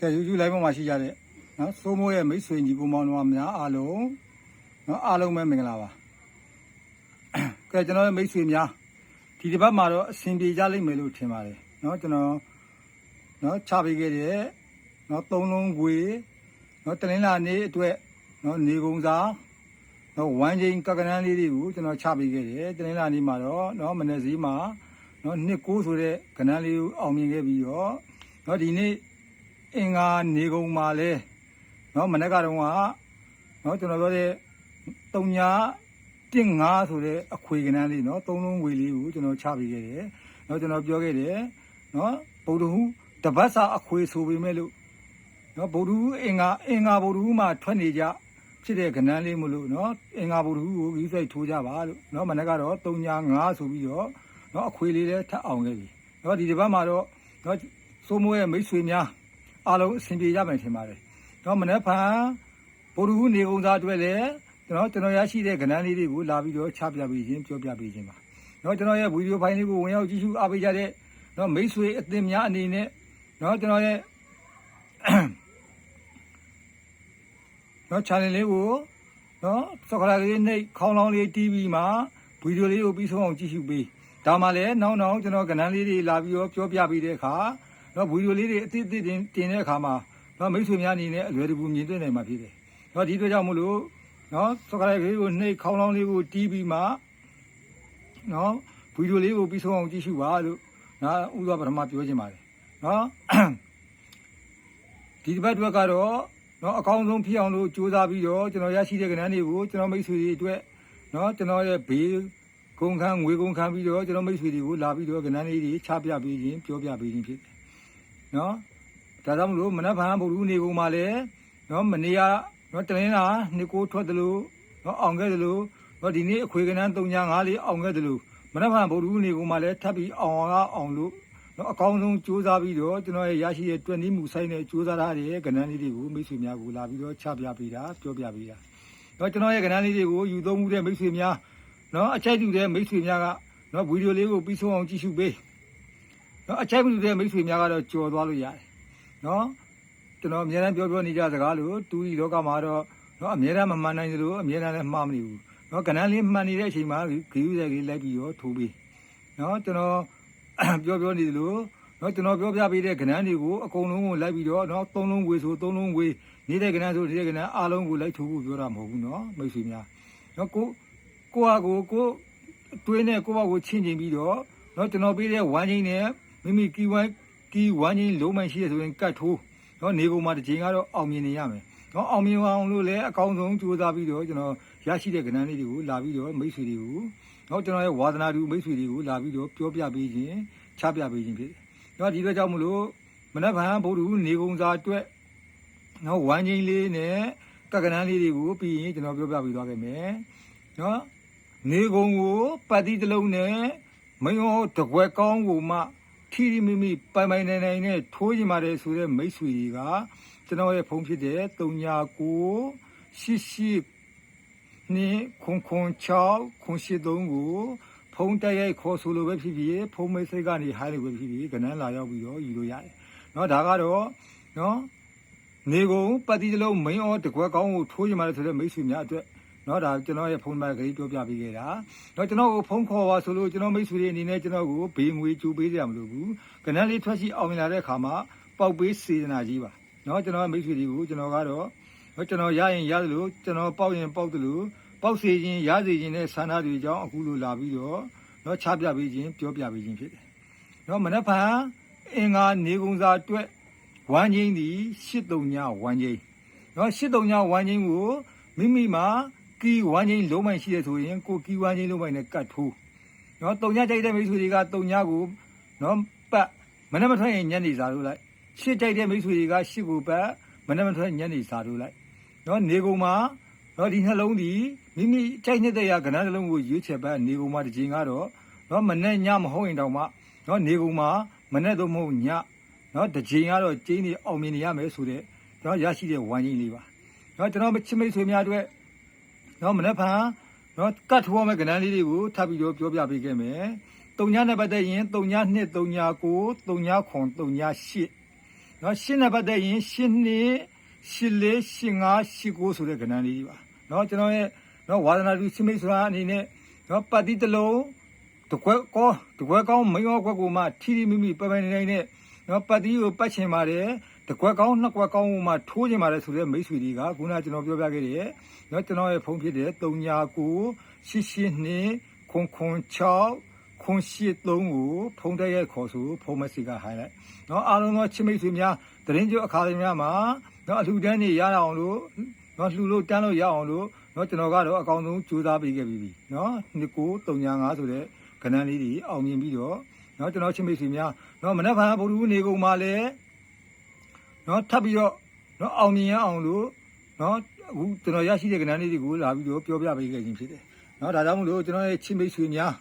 ကဲ YouTube live ပေါ်မှာရှိကြတဲ့နော်စိုးမိုးရဲ့မိတ်ဆွေညီကိုမောင်နှမများအားလုံးနော်အားလုံးပဲမင်္ဂလာပါကဲကျွန်တော်ရဲ့မိတ်ဆွေများဒီတစ်ပတ်မှာတော့အဆင်ပြေကြလိမ့်မယ်လို့ထင်ပါတယ်နော်ကျွန်တော်နော်ချပေးခဲ့တဲ့နော်သုံးလုံးခွေနော်တလင်းလာနေ့အတွက်နော်နေကုံစာနော်ဝမ်းချင်းကကနန်းလေးတွေကိုကျွန်တော်ချပေးခဲ့တယ်တလင်းလာနေ့မှာတော့နော်မနေ့စည်းမှာနော်နှစ်ကိုးဆိုတဲ့ကနန်းလေးကိုအောင်မြင်ခဲ့ပြီးတော့နော်ဒီနေ့ အင်္ဂါနေကုန်မှာလဲနော်မနေ့ကတော့ကနော်ကျွန်တော်ပြောတဲ့တုံညာတင်ငါဆိုတဲ့အခွေကဏ္ဍလေးနော်သုံးလုံးဝေလေးကိုကျွန်တော်ချပေးခဲ့တယ်နော်ကျွန်တော်ပြောခဲ့တယ်နော်ဗုဒ္ဓဟူတပတ်စာအခွေဆိုပေမဲ့လို့နော်ဗုဒ္ဓဟူအင်္ဂါအင်္ဂါဗုဒ္ဓဟူမှာထွက်နေကြဖြစ်တဲ့ကဏ္ဍလေးမလို့နော်အင်္ဂါဗုဒ္ဓဟူကိုကြီးစိုက်ထိုးကြပါလို့နော်မနေ့ကတော့တုံညာငါဆိုပြီးတော့နော်အခွေလေးလည်းထပ်အောင်ခဲ့ပြီနော်ဒီတစ်ပတ်မှာတော့နော်စိုးမိုးရဲ့မိတ်ဆွေများ အားလုံးအဆင်ပြေကြမယ်ထင်ပါတယ်။တော့မနေ့ဖန်ဗုဒ္ဓဟူးနေကုံသားအတွက်လည်းကျွန်တော်ကျွန်တော်ရရှိတဲ့ကဏ္ဍလေးတွေကိုလာပြီးတော့ချပြပေးခြင်းပြောပြပေးခြင်းပါ။တော့ကျွန်တော်ရဲ့ဗီဒီယိုဖိုင်လေးကိုဝင်ရောက်ကြည့်ရှုအားပေးကြတဲ့တော့မိတ်ဆွေအသင်းများအနေနဲ့တော့ကျွန်တော်ရဲ့တော့ channel လေးကိုနော်စကလာလေးနဲ့ခေါင်းလောင်းလေး TV မှာဗီဒီယိုလေးကိုပြီးဆုံးအောင်ကြည့်ရှုပေး။ဒါမှလည်းနောက်နောက်ကျွန်တော်ကဏ္ဍလေးတွေလာပြီးတော့ပြောပြပေးတဲ့အခါ တော့ဗီဒီယိုလေးတွေအသစ်အသစ်တင်တင်တဲ့အခါမှာတော့မိတ်ဆွေများအနေနဲ့အလွယ်တကူမြင်တွေ့နိုင်မှာဖြစ်တယ်။တော့ဒီအတွက်ကြောင့်မလို့နော်စကလိုက်လေးကိုနှိပ်ခေါင်းလောင်းလေးကိုတီးပြီးမှနော်ဗီဒီယိုလေးကိုပြီးဆုံးအောင်ကြည့်ရှုပါလို့ငါဥသောပထမပြောချင်ပါတယ်။နော်ဒီတစ်ပတ်အတွက်ကတော့နော်အကောင်းဆုံးဖြစ်အောင်လို့ကြိုးစားပြီးတော့ကျွန်တော်ရရှိတဲ့ကဏ္ဍတွေကိုကျွန်တော်မိတ်ဆွေတွေအတွက်နော်ကျွန်တော်ရဲ့ဘေးကုန်ခန်းငွေကုန်ခန်းပြီးတော့ကျွန်တော်မိတ်ဆွေတွေကိုလာပြီးတော့ကဏ္ဍလေးတွေချပြပေးခြင်းပြောပြပေးခြင်းဖြစ်တယ် နော်ဒါကြောင့်မလို့မနက်ဖြန်ဗုဒ္ဓဟူးနေကုန်မှာလဲနော်မနေ့ကနော်တလင်းလာနှစ်ကိုထွက်တယ်လို့နော်အောင်ခဲ့တယ်လို့နော်ဒီနေ့အခွေကနန်း3ညာ5လေးအောင်ခဲ့တယ်လို့မနက်ဖြန်ဗုဒ္ဓဟူးနေကုန်မှာလဲထပ်ပြီးအောင်အောင်အောင်လို့နော်အကောင်းဆုံးစူးစမ်းပြီးတော့ကျွန်တော်ရဲ့ရရှိတဲ့တွက်နည်းမှုဆိုင်နဲ့စူးစမ်းထားတဲ့ကဏ္ဍလေးတွေကိုမိတ်ဆွေများကိုလာပြီးတော့ချပြပေးတာပြောပြပေးတာနော်ကျွန်တော်ရဲ့ကဏ္ဍလေးတွေကိုယူသုံးမှုတဲ့မိတ်ဆွေများနော်အချိုက်တူတဲ့မိတ်ဆွေများကနော်ဗီဒီယိုလေးကိုပြီးဆုံးအောင်ကြည့်ရှုပေး နော်အချိုက်မလူတဲ့မိတ်ဆွေများကတော့ကြော်သွားလို့ရတယ်နော်ကျွန်တော်အများအားပြောပြောနေကြစကားလို့တူဒီလောကမှာတော့နော်အများအားမမှန်နိုင်သလိုအများအားလည်းမှားမနေဘူးနော်ကဏ္ဍလေးမှန်နေတဲ့အချိန်မှာဂီယူတဲ့ကြီးလိုက်ပြီးတော့ထိုးပြီးနော်ကျွန်တော်ပြောပြောနေသလိုနော်ကျွန်တော်ပြောပြပေးတဲ့ကဏ္ဍတွေကိုအကုန်လုံးကိုလိုက်ပြီးတော့နော်သုံးလုံးဝေဆိုသုံးလုံးဝေနေတဲ့ကဏ္ဍဆိုနေတဲ့ကဏ္ဍအားလုံးကိုလိုက်ထိုးဖို့ပြောတာမဟုတ်ဘူးနော်မိတ်ဆွေများနော်ကိုကိုဟာကိုကိုတွေးနဲ့ကိုယ့်ဘာကိုချင်းချင်းပြီးတော့နော်ကျွန်တော်ပေးတဲ့ဝမ်းချင်းနဲ့ မိမိကီဝိုင်းကီဝိုင်းချင်းလုံးမှရှိရဆိုရင်ကတ်ထိုးနော်နေကုန်မှာတစ်ချိန်ကတော့အောင်မြင်နေရမယ်နော်အောင်မြင်အောင်လို့လည်းအကောင်းဆုံးကြိုးစားပြီးတော့ကျွန်တော်ရရှိတဲ့ကဏ္ဍလေးတွေကိုလာပြီးတော့မိတ်ဆွေတွေကိုနော်ကျွန်တော်ရဲ့ဝါသနာတူမိတ်ဆွေတွေကိုလာပြီးတော့ပြောပြပေးခြင်းချပြပေးခြင်းဖြစ်တယ်နော်ဒီတော့ကြောင့်မလို့မနက်ဖြန်ဗုဒ္ဓဟူးနေကုန်စာအတွက်နော်ဝိုင်းချင်းလေးနဲ့ကကဏ္ဍလေးတွေကိုပြီးရင်ကျွန်တော်ပြောပြပေးသွားခဲ့မယ်နော်နေကုန်ကိုပတ်တိတလုံးနဲ့မင်းဟောတကွယ်ကောင်းကိုမှ ထီရီမိမိပိုင်ပိုင်နိုင်နိုင်နဲ့ထိုးကျင်ပါတယ်ဆိုတဲ့မိတ်ဆွေတွေကကျွန်တော်ရဲ့ဖုန်းဖြစ်တဲ့39ရှိရှိနေခွန်ခွန်6ခွန်ရှိ3ကိုဖုန်းတက်ရိုက်ခေါ်ဆိုလိုပဲဖြစ်ဖြစ်ဖုန်းမိတ်ဆိတ်ကနေဟိုင်းလိုပဲဖြစ်ဖြစ်ကနန်းလာရောက်ပြီးတော့ယူလို့ရတယ်เนาะဒါကတော့เนาะနေကုန်ပတ်တိတလုံးမင်းအောတကွက်ကောင်းကိုထိုးကျင်ပါတယ်ဆိုတဲ့မိတ်ဆွေများအတွက် နော်ဒါကျွန်တော်ရဲ့ဖုန်းနံပါတ်ကြီးပြောပြပေးခဲ့တာတော့ကျွန်တော်ကိုဖုန်းခေါ်ပါဆိုလို့ကျွန်တော်မိတ်ဆွေတွေအနေနဲ့ကျွန်တော်ကိုဘေးငွေကြိုပေးကြမလို့ဘူးကနန်းလေးထွက်ရှိအောင်မြင်လာတဲ့အခါမှာပေါက်ပေးစေတနာကြီးပါနော်ကျွန်တော်မိတ်ဆွေတွေကိုကျွန်တော်ကတော့နော်ကျွန်တော်ရရင်ရတယ်လို့ကျွန်တော်ပေါက်ရင်ပေါက်တယ်လို့ပေါက်စေခြင်းရစေခြင်းနဲ့ဆန္ဒတွေကြောင့်အခုလိုလာပြီးတော့နော်ချပြပေးခြင်းပြောပြပေးခြင်းဖြစ်တယ်နော်မနက်ဖြန်အင်္ဂါနေကုံစာအတွက်ဝမ်းချင်းဒီ83ညဝမ်းချင်းနော်83ညဝမ်းချင်းကိုမိမိမှာ ကီဝမ်းချင်းလုံးမိုင်ရှိရဆိုရင်ကိုကီဝမ်းချင်းလုံးမိုင်နဲ့ကတ်ထိုးနော်တုံညကြိုက်တဲ့မိတ်ဆွေတွေကတုံညကိုနော်ပတ်မနေ့မထွက်ရင်ညနေစာလို့လိုက်ရှစ်ကြိုက်တဲ့မိတ်ဆွေတွေကရှစ်ကိုပတ်မနေ့မထွက်ညနေစာလို့လိုက်နော်နေကုန်မှာနော်ဒီနှလုံးဒီမိမိကြိုက်နေတဲ့ရကဏ္ဍနှလုံးကိုရွေးချယ်ပတ်နေကုန်မှာတစ်ချိန်ကတော့နော်မနေ့ညမဟုတ်ရင်တောင်မှနော်နေကုန်မှာမနေ့တော့မဟုတ်ညနော်တစ်ချိန်ကတော့ကျင်းနေအောင်မြင်နေရမယ်ဆိုတဲ့နော်ရရှိတဲ့ဝမ်းချင်းလေးပါနော်ကျွန်တော်ချစ်မိတ်ဆွေများအတွက် နော်မနေ့ဖန်နော်ကတ်ထိုးရမယ့်ကဏ္ဍလေးတွေကိုထပ်ပြီးတော့ပြောပြပေးခဲ့မယ်။တုံညာနဲ့ပတ်သက်ရင်တုံညာ2တုံညာ9တုံညာ9တုံညာ8နော်ရှင်းတဲ့ပတ်သက်ရင်ရှင်းနှစ်ရှင်းလေးရှင်းငါရှင်းကိုဆိုတဲ့ကဏ္ဍလေးပါနော်ကျွန်တော်ရဲ့နော်ဝါဒနာတူစိမိတ်ဆိုတာအနေနဲ့နော်ပတ်တိတစ်လုံးတကွက်ကောတကွက်ကောင်းမင်းရောကွက်ကိုမှထီထီမိမိပပနေနိုင်တဲ့ နော်ပတ်တိကိုပတ်ချင်ပါတယ်တကွက်ကောင်းနှစ်ကွက်ကောင်းကိုမှထိုးချင်ပါတယ်ဆိုတဲ့မိတ်ဆွေတွေကခုနကကျွန်တော်ပြောပြခဲ့တဲ့နော်ကျွန်တော်ရဲ့ဖုန်းဖြစ်တဲ့3ညာကိုရှင်းရှင်းနှစ်ခွန်ခွန်6ခွန်ရှိ3ကိုဖုန်းတက်ရိုက်ခေါ်ဆိုဖုန်းမက်ဆေ့ကဟိုင်းလိုက်နော်အားလုံးသောချစ်မိတ်ဆွေများတရင်ကျအခါတွေများမှာနော်အလှူဒန်းနေရအောင်လို့နော်လှူလို့တန်းလို့ရအောင်လို့နော်ကျွန်တော်ကတော့အကောင်းဆုံးကြိုးစားပေးခဲ့ပြီးပြီနော်နှစ်ကို305ဆိုတဲ့ကဏ္ဍလေးတွေအောင်မြင်ပြီးတော့ နော်ကျွန်တော်ချစ်မိတ်ဆွေများနော်မနက်ဖြန်ဗုဒ္ဓဟူးနေကုန်မှာလည်းနော်ထပ်ပြီးတော့နော်အောင်မြင်ရအောင်လို့နော်အခုကျွန်တော်ရရှိတဲ့ကဏ္ဍလေးတွေကိုလာပြီးတော့ပြောပြပေးခဲ့ခြင်းဖြစ်တယ်နော်ဒါကြောင့်မလို့ကျွန်တော်ရဲ့ချစ်မိတ်ဆွေများ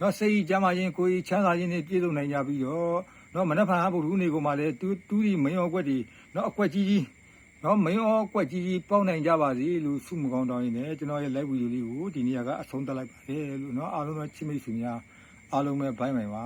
နော်စိတ်ကြီးကြမ်းမာခြင်းကိုယ်ကြီးချမ်းသာခြင်းနဲ့ပြည့်စုံနိုင်ကြပြီးတော့နော်မနက်ဖြန်ဗုဒ္ဓဟူးနေကုန်မှာလည်းတူးတူးဒီမင်းရောကွက်တွေနော်အကွက်ကြီးကြီးနော်မင်းရောကွက်ကြီးကြီးပေါက်နိုင်ကြပါစေလို့ဆုမကောင်းတောင်းရင်းနဲ့ကျွန်တော်ရဲ့ live video လေးကိုဒီနေ့ကအဆုံးသတ်လိုက်ပါတယ်လို့နော်အားလုံးသောချစ်မိတ်ဆွေများအားလုံးပဲဘိုင်းပိုင်ပါ